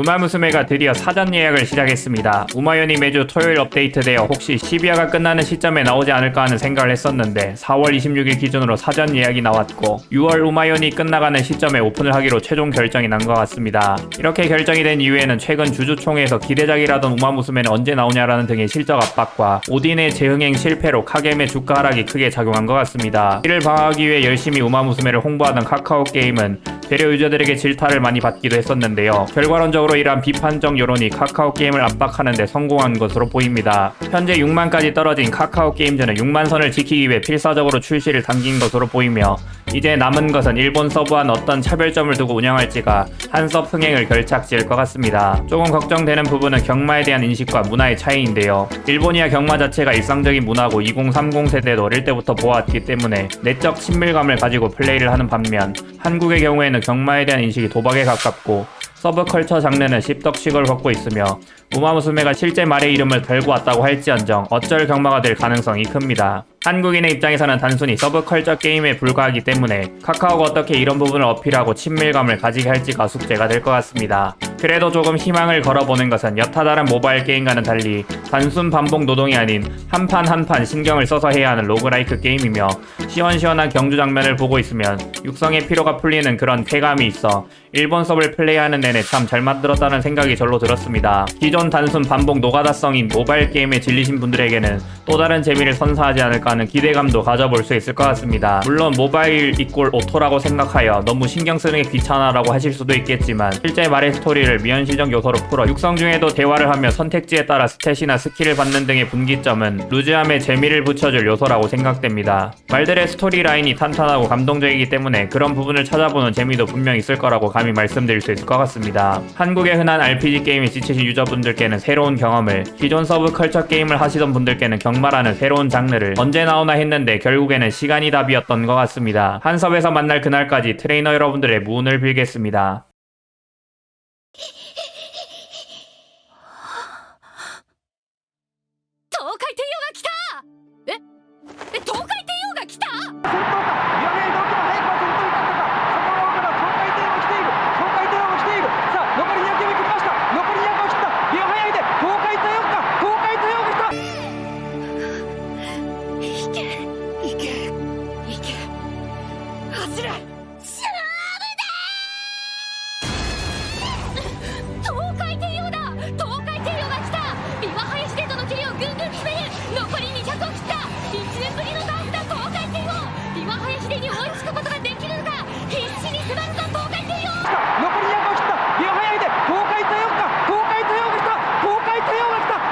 우마무스메가 드디어 사전 예약을 시작했습니다. 우마연이 매주 토요일 업데이트되어 혹시 12화가 끝나는 시점에 나오지 않을까 하는 생각을 했었는데 4월 26일 기준으로 사전 예약이 나왔고 6월 우마연이 끝나가는 시점에 오픈을 하기로 최종 결정이 난 것 같습니다. 이렇게 결정이 된 이후에는 최근 주주총회에서 기대작이라던 우마무스메는 언제 나오냐라는 등의 실적 압박과 오딘의 재흥행 실패로 카겜의 주가 하락이 크게 작용한 것 같습니다. 이를 방어하기 위해 열심히 우마무스메를 홍보하던 카카오 게임은 배려 유저들에게 질타를 많이 받기도 했었는데요. 결과론적으로 이러한 비판적 여론이 카카오 게임을 압박하는데 성공한 것으로 보입니다. 현재 6만까지 떨어진 카카오 게임즈는 6만 선을 지키기 위해 필사적으로 출시를 당긴 것으로 보이며 이제 남은 것은 일본 서브와는 어떤 차별점을 두고 운영할지가 한섭 흥행을 결착지을 것 같습니다. 조금 걱정되는 부분은 경마에 대한 인식과 문화의 차이인데요. 일본이야 경마 자체가 일상적인 문화고 2030 세대도 어릴 때부터 보아왔기 때문에 내적 친밀감을 가지고 플레이를 하는 반면 한국의 경우에는 경마에 대한 인식이 도박에 가깝고 서브컬처 장르는 씹덕식을 걷고 있으며 우마무스메가 실제 말의 이름을 달고 왔다고 할지언정 어쩔 경마가 될 가능성이 큽니다. 한국인의 입장에서는 단순히 서브컬처 게임에 불과하기 때문에 카카오가 어떻게 이런 부분을 어필하고 친밀감을 가지게 할지가 숙제가 될 것 같습니다. 그래도 조금 희망을 걸어보는 것은 여타 다른 모바일 게임과는 달리 단순 반복 노동이 아닌 한 판 한 판 신경을 써서 해야 하는 로그라이크 게임이며 시원시원한 경주 장면을 보고 있으면 육성의 피로가 풀리는 그런 쾌감이 있어 일본 서브를 플레이하는 내내 참 잘 만들었다는 생각이 절로 들었습니다. 기존 단순 반복 노가다성인 모바일 게임에 질리신 분들에게는 또 다른 재미를 선사하지 않을까 하는 기대감도 가져볼 수 있을 것 같습니다. 물론 모바일 이꼴 오토라고 생각하여 너무 신경 쓰는 게 귀찮아라고 하실 수도 있겠지만 실제 말의 스토리를 미현실적 요소로 풀어 육성 중에도 대화를 하며 선택지에 따라 스탯이나 스킬을 받는 등의 분기점은 루즈함에 재미를 붙여줄 요소라고 생각됩니다. 말들의 스토리 라인이 탄탄하고 감동적이기 때문에 그런 부분을 찾아보는 재미도 분명 있을 거라고 감히 말씀드릴 수 있을 것 같습니다. 한국의 흔한 RPG 게임에 지치신 유저분들께는 새로운 경험을, 기존 서브 컬처 게임을 하시던 분들께는 경마라는 새로운 장르를 언제 나오나 했는데 결국에는 시간이 답이었던 것 같습니다. 한섭에서 만날 그날까지 트레이너 여러분들의 무운을 빌겠습니다.